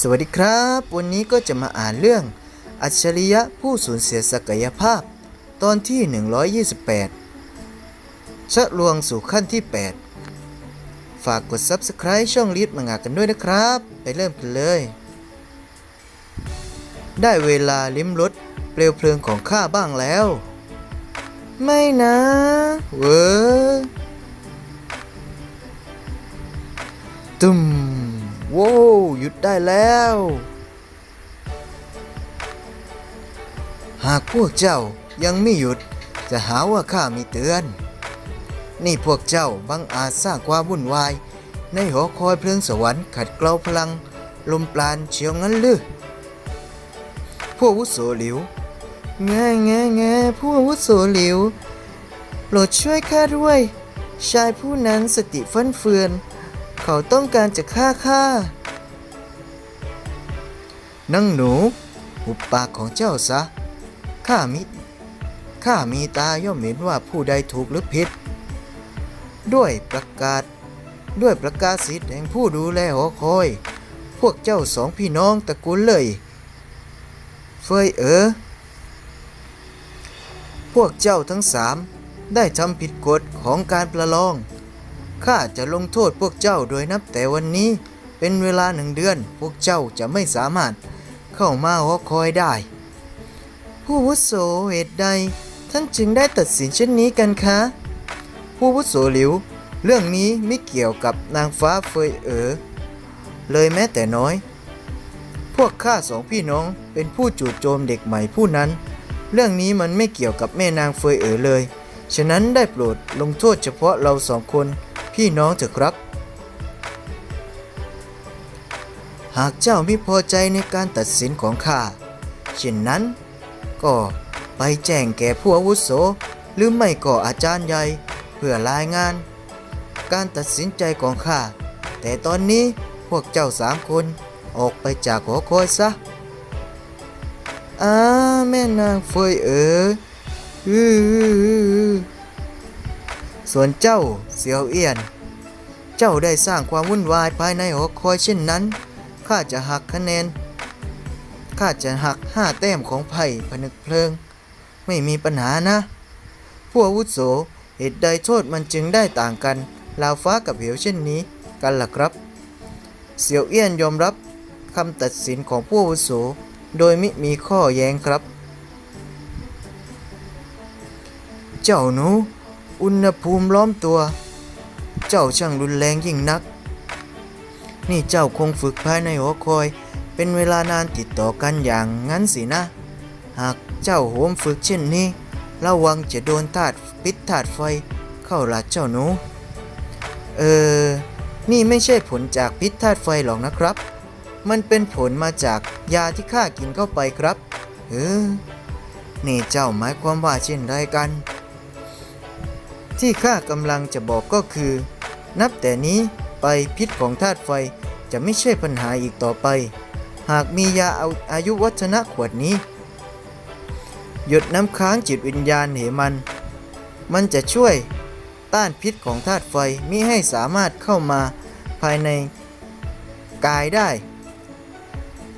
สวัสดีครับ วันนี้ก็จะมาอ่านเรื่อง อัจฉริยะผู้สูญเสียศักยภาพ ตอนที่ 128 ชะลวงสู่ขั้นที่ 8 ฝากกด Subscribe ช่องลีดมังงะกันด้วยนะครับ ไปเริ่มกันเลย ได้เวลาลิ้มรสเปลวเพลิงของข้าบ้างแล้ว ไม่นะเวอตุ่ม ว้วหยุดได้แล้ว หากพวกเจ้ายังไม่หยุดจะหาว่าข้ามีเตือน นี่พวกเจ้าบังอาจสร้างความวุ่นวาย ในหอคอยเพลิงสวรรค์ขัดเกลาพลัง ลมปราณเชียวงั้นหรือพวกวุโสหลิวแง่แง่แง่ผู้อาวุโสหลิวโปรดช่วยข้าด้วย ชายผู้นั้นสติฟั่นเฟือน เขาต้องการจะฆ่าข้า นังหนูหุบปากของเจ้าซะ ข้ามิข้ามีตาย่อมเห็นว่าผู้ใดถูกหรือผิด ด้วยประกาศ ด้วยประกาศสิทธิ์แห่งผู้ดูแลหอคอย พวกเจ้าสองพี่น้องตระกูลเลย เฟยเออพวกเจ้าทั้งสามได้ทำผิดกฎของการประลอง ข้าจะลงโทษพวกเจ้าโดยนับแต่วันนี้เป็นเวลาหนึ่งเดือน พวกเจ้าจะไม่สามารถ เข้ามาหอคอยได้ ผู้วุโสเหตุใดท่านจึงได้ตัดสินเช่นนี้กันคะ ผู้วุโสหลิว เรื่องนี้ไม่เกี่ยวกับนางฟ้าเฟยเอ๋อเลยแม้แต่น้อย พวกข้าสองพี่น้องเป็นผู้จู่โจมเด็กใหม่ผู้นั้น เรื่องนี้มันไม่เกี่ยวกับแม่นางเฟยเอ๋อเลย ฉะนั้นได้โปรดลงโทษเฉพาะเราสองคนพี่น้องเถอะครับ หากเจ้าไม่พอใจในการตัดสินของข้าเช่นนั้น ก็ไปแจ้งแก่ผู้อาวุโส หรือไม่ก็อาจารย์ใหญ่เพื่อรายงาน การตัดสินใจของข้าแต่ตอนนี้พวกเจ้าสามคนออกไปจากหอคอยซะอ้าแม่นางเฟยเอ๋อส่วนเจ้าเสี่ยวเอียน เจ้าได้สร้างความวุ่นวายภายในหอคอยเช่นนั้น ข้าจะหักคะแนน ข้าจะหักห้าแต้มของไผ่ผนึกเพลิง ไม่มีปัญหานะ ผู้อาวุโสเหตุใดโทษมันจึงได้ต่างกันลาวฟ้ากับเหวเช่นนี้กันล่ะครับ เสี่ยวเอี้ยนยอมรับคำตัดสินของผู้อาวุโสโดยมิมีข้อแย้งครับ เจ้าหนู อุณหภูมิล้อมตัว เจ้าช่างรุนแรงยิ่งนัก นี่เจ้าคงฝึกภายในหอคอย เป็นเวลานานติดต่อกันอย่างงั้นสินะ หากเจ้าโหมฝึกเช่นนี้ ระวังจะโดนธาตุพิษธาตุไฟ เข้าละเจ้าหนู เออ นี่ไม่ใช่ผลจากพิษธาตุไฟหรอกนะครับ มันเป็นผลมาจากยาที่ข้ากินเข้าไปครับ เออ นี่เจ้าหมายความว่าเช่นไรกัน ที่ข้ากำลังจะบอกก็คือ นับแต่นี้ ไปพิษของธาตุไฟจะไม่ใช่ปัญหาอีกต่อไป หากมียาอาอายุวัฒนะขวดนี้ หยดน้ำค้างจิตวิญญาณเหมัน มันจะช่วยต้านพิษของธาตุไฟมิให้สามารถเข้ามาภายในกายได้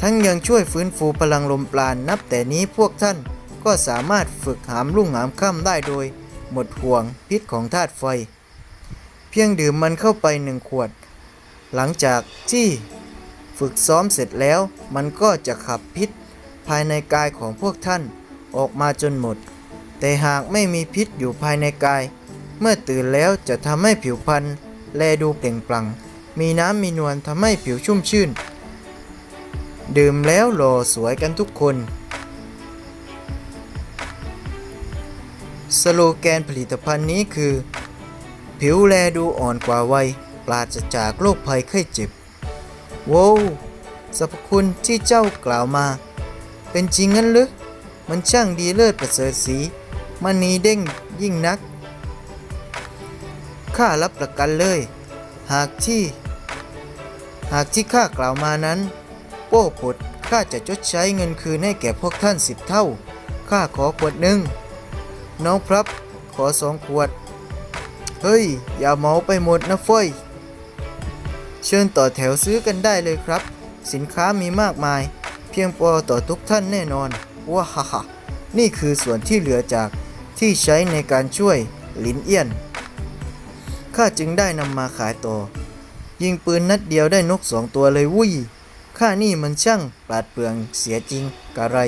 ทั้งยังช่วยฟื้นฟูพลังลมปราณนับแต่นี้พวกท่านก็สามารถฝึกหามรุ่งหามค่ำได้โดย หมดห่วงพิษของธาตุไฟ เพียงดื่มมันเข้าไปหนึ่งขวด หลังจากที่ฝึกซ้อมเสร็จแล้ว มันก็จะขับพิษภายในกายของพวกท่านออกมาจนหมด แต่หากไม่มีพิษอยู่ภายในกาย เมื่อตื่นแล้วจะทำให้ผิวพรรณแลดูเปล่งปลั่ง มีน้ำมีนวลทำให้ผิวชุ่มชื่น ดื่มแล้วหล่อสวยกันทุกคน สโลแกนผลิตภัณฑ์นี้คือ ผิวแลดูอ่อนกว่าวัยปราศจากโรคภัยไข้เจ็บโว้วสรรพคุณที่เจ้ากล่าวมา เป็นจริงงั้นหรือมันช่างดีเลิศประเสริฐสีมันนีเด้งยิ่งนัก ข้ารับประกันเลย หากที่ หากที่ข้ากล่าวมานั้น โป้ปดข้าจะชดใช้เงินคืนให้แก่พวกท่านสิบเท่า ข้าขอขวดหนึ่ง น้องครับขอสองขวด เฮ้ย อย่าเมาไปหมดนะเฟ้ย เชิญต่อแถวซื้อกันได้เลยครับ สินค้ามีมากมาย เพียงพอต่อทุกท่านแน่นอน ว้าฮ่าฮ่านี่คือส่วนที่เหลือจากที่ใช้ในการช่วยลินเอียน ข้าจึงได้นำมาขายต่อ ยิงปืนนัดเดียวได้นกสองตัวเลยวุ้ย ข้านี่มันช่างปราดเปรื่องเสียจริงกะไร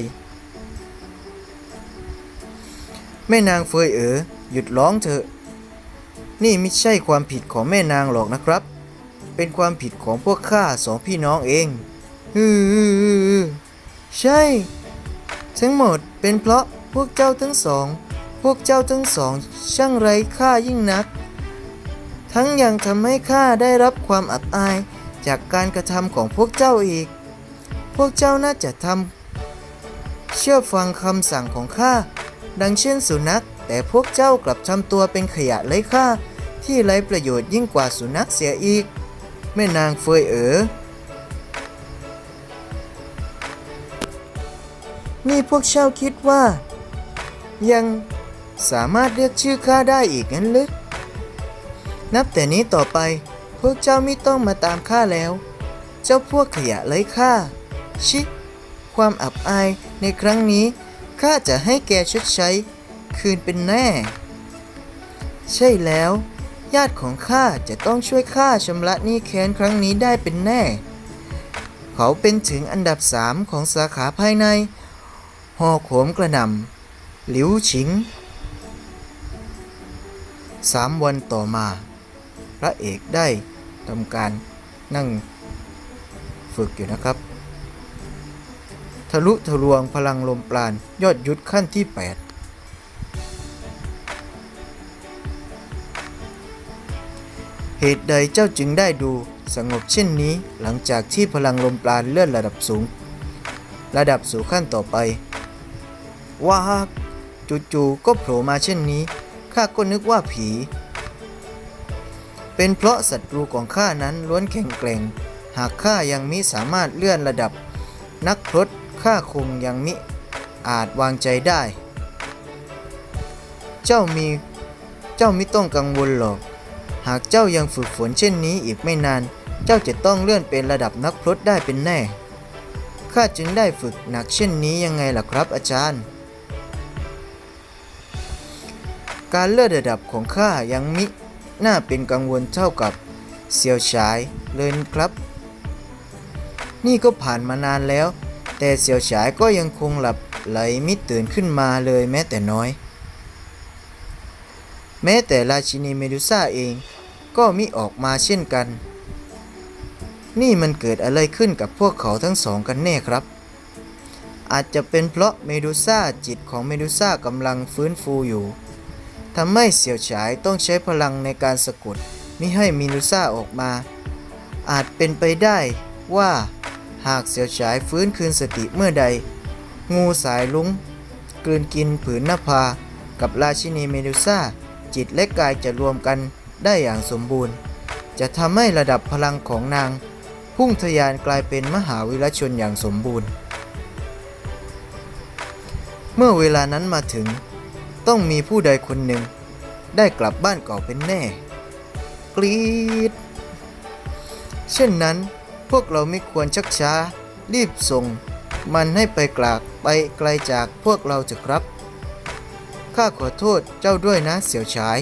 แม่นางเฟยเอ๋อหยุดร้องเถอะ นี่ไม่ใช่ความผิดของแม่นางหรอกนะครับ เป็นความผิดของพวกข้าสองพี่น้องเองฮือใช่ ทั้งหมดเป็นเพราะพวกเจ้าทั้งสอง พวกเจ้าทั้งสอง ช่างไร้ค่ายิ่งนัก ทั้งยังทำให้ข้าได้รับความอับอายจากการกระทำของพวกเจ้าอีก พวกเจ้าน่าจะทำเชื่อฟังคำสั่งของข้าดังเช่นสุนัข แต่พวกเจ้ากลับทำตัวเป็นขยะไร้ค่า ที่ไร้ประโยชน์ยิ่งกว่าสุนัขเสียอีก แม่นางเฟยเอ๋อนี่พวกเจ้าคิดว่า ยังสามารถเรียกชื่อข้าได้อีกงั้นหรือนับแต่นี้ต่อไปพวกเจ้าไม่ต้องมาตามข้าแล้ว เจ้าพวกขยะไร้ค่า ชิ ความอับอายในครั้งนี้ข้าจะให้แกชดใช้ คืนเป็นแน่ ใช่แล้ว ญาติของข้าจะต้องช่วยข้าชำระหนี้แค้นครั้งนี้ได้เป็นแน่ เขาเป็นถึงอันดับสามของสาขาภายใน หอโขมกระหน่ำหลิวฉิงสามวันต่อมา พระเอกได้ทำการนั่งฝึกอยู่นะครับ ทะลุทะลวงพลังลมปราณยอดยุทธขั้นที่ 8 เหตุใดเจ้าจึงได้ดูสงบเช่นนี้หลังจากที่พลังลมปราณเลื่อนระดับสูง ระดับสู่ขั้นต่อไปว้าจู่ๆก็โผล่มาเช่นนี้ ข้าก็นึกว่าผี เป็นเพราะศัตรูของข้านั้นล้วนแข็งแกร่ง หากข้ายังมิสามารถเลื่อนระดับ นักพรตข้าคงยังมิอาจวางใจได้ เจ้ามี เจ้าไม่ต้องกังวลหรอก หากเจ้ายังฝึกฝนเช่นนี้อีกไม่นาน เจ้าจะต้องเลื่อนเป็นระดับนักพรตได้เป็นแน่ ข้าจึงได้ฝึกหนักเช่นนี้ยังไงล่ะครับอาจารย์ การเลื่อนระดับของข้ายังมิน่าเป็นกังวลเท่ากับเซียวฉายเลยครับ นี่ก็ผ่านมานานแล้ว แต่เสี่ยวฉายก็ยังคงหลับไหลมิตื่นขึ้นมาเลยแม้แต่น้อย แม้แต่ราชินีเมดูซ่าเองก็มิออกมาเช่นกัน นี่มันเกิดอะไรขึ้นกับพวกเขาทั้งสองกันแน่ครับ อาจจะเป็นเพราะเมดูซ่าจิตของเมดูซ่ากำลังฟื้นฟูอยู่ทำให้เสี่ยวฉายต้องใช้พลังในการสะกดมิให้เมดูซ่าออกมา อาจเป็นไปได้ว่าหากเสี่ยวฉายฟื้นคืนสติเมื่อใด งูสายลุงกลืนกินผืนนภากับราชินีเมดูซ่า จิตและกายจะรวมกันได้อย่างสมบูรณ์ จะทำให้ระดับพลังของนาง พุ่งทะยานกลายเป็นมหาวิรชนอย่างสมบูรณ์ เมื่อเวลานั้นมาถึง ต้องมีผู้ใดคนหนึ่ง ได้กลับบ้านเก่าเป็นแน่ กรีดเช่นนั้นพวกเราไม่ควรชักช้า รีบส่ง มันให้ไปกลากไปไกลจากพวกเราเถอะครับ ข้าขอโทษเจ้าด้วยนะเสี่ยวฉาย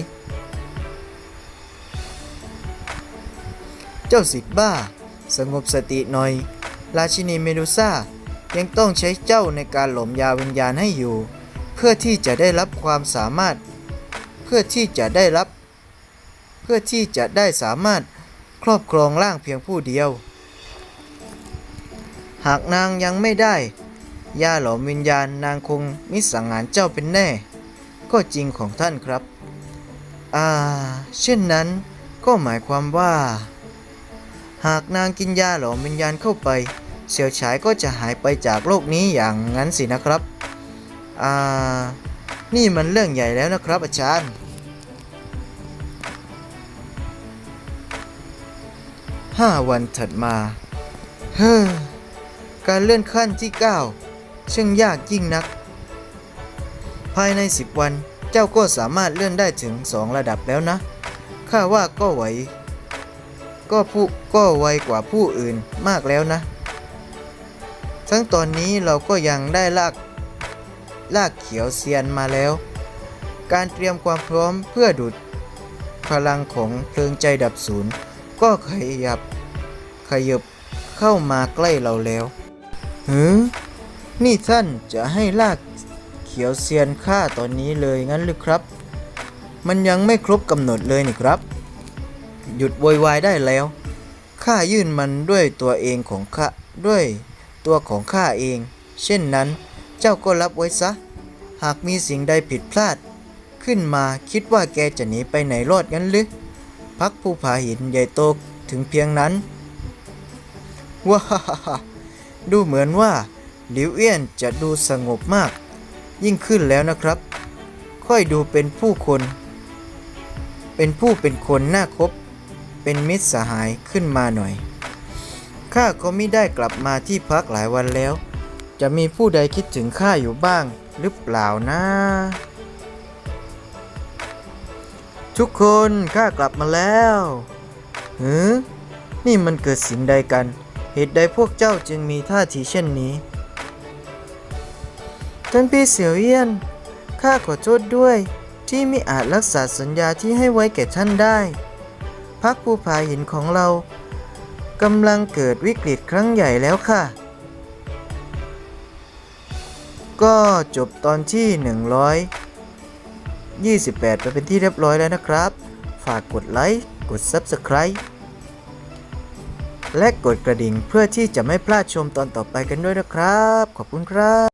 เจ้าสิทธิ์บ้า สงบสติหน่อย ราชินีเมดูซ่ายังต้องใช้เจ้าในการหลอมยาวิญญาณให้อยู่ เพื่อที่จะได้รับความสามารถ เพื่อที่จะได้รับ เพื่อที่จะได้สามารถครอบครองร่างเพียงผู้เดียว หากนางยังไม่ได้ยาหลอมวิญญาณนางคงมิสังหารเจ้าเป็นแน่ ก็จริงของท่านครับ อ่า เช่นนั้นก็หมายความว่า หากนางกินยาหลอมวิญญาณเข้าไปเสี่ยวฉายก็จะหายไปจากโลกนี้อย่างนั้นสินะครับ อ่า นี่มันเรื่องใหญ่แล้วนะครับอาจารย์ ห้าวันถัดมา เฮ้อ การเลื่อนขั้นที่ 9 ช่างยากยิ่งนักายใน 10 วัน เจ้าก็สามารถเลื่อนได้ถึง 2 ระดับแล้วนะ ข้าว่าก็ไหว ก็ผู้ก็ไวกว่าผู้อื่นมากแล้วนะ ทั้งตอนนี้เราก็ยังได้ลากลากเขียวเซียนมาแล้ว การเตรียมความพร้อมเพื่อดูดพลังของเพลิงใจดับศูนย์ ก็ขยับ ขยับเข้ามาใกล้เราแล้วหือนี่ท่านจะให้ลาก เขียวเซียนฆ่าตอนนี้เลยงั้นหรือครับ มันยังไม่ครบกำหนดเลยนี่ครับ หยุดโวยวายได้แล้วข้ายื่นมันด้วยตัวเองของข้าด้วยตัวของข้าเอง เช่นนั้น เจ้าก็รับไว้ซะ หากมีสิ่งใดผิดพลาด ขึ้นมาคิดว่าแกจะหนีไปไหนรอดงั้นหรือพักผู้ผาหินใหญ่โตถึงเพียงนั้นว้าฮ่าฮ่าฮ่าดูเหมือนว่าหลิวเอี้ยนจะดูสงบมาก ยิ่งขึ้นแล้วนะครับ ค่อยดูเป็นผู้คน เป็นผู้เป็นคนน่าคบ เป็นมิตรสหายขึ้นมาหน่อย ข้าก็ไม่ได้กลับมาที่พักหลายวันแล้ว จะมีผู้ใดคิดถึงข้าอยู่บ้างหรือเปล่านะ ทุกคนข้ากลับมาแล้วหือนี่มันเกิดสิ่งใดกัน เหตุใดพวกเจ้าจึงมีท่าทีเช่นนี้ ท่านพี่เสี่ยวเอี้ยน ข้าขอโทษด้วยที่ไม่อาจรักษาสัญญาที่ให้ไว้แก่ท่านได้ พักภูผาหินของเรากำลังเกิดวิกฤตครั้งใหญ่แล้วค่ะ ก็จบตอนที่ 128 ไปเป็นที่เรียบร้อยแล้วนะครับ ฝากกดไลค์ กด Subscribe และกดกระดิ่งเพื่อที่จะไม่พลาดชมตอนต่อไปกันด้วยนะครับ ขอบคุณครับ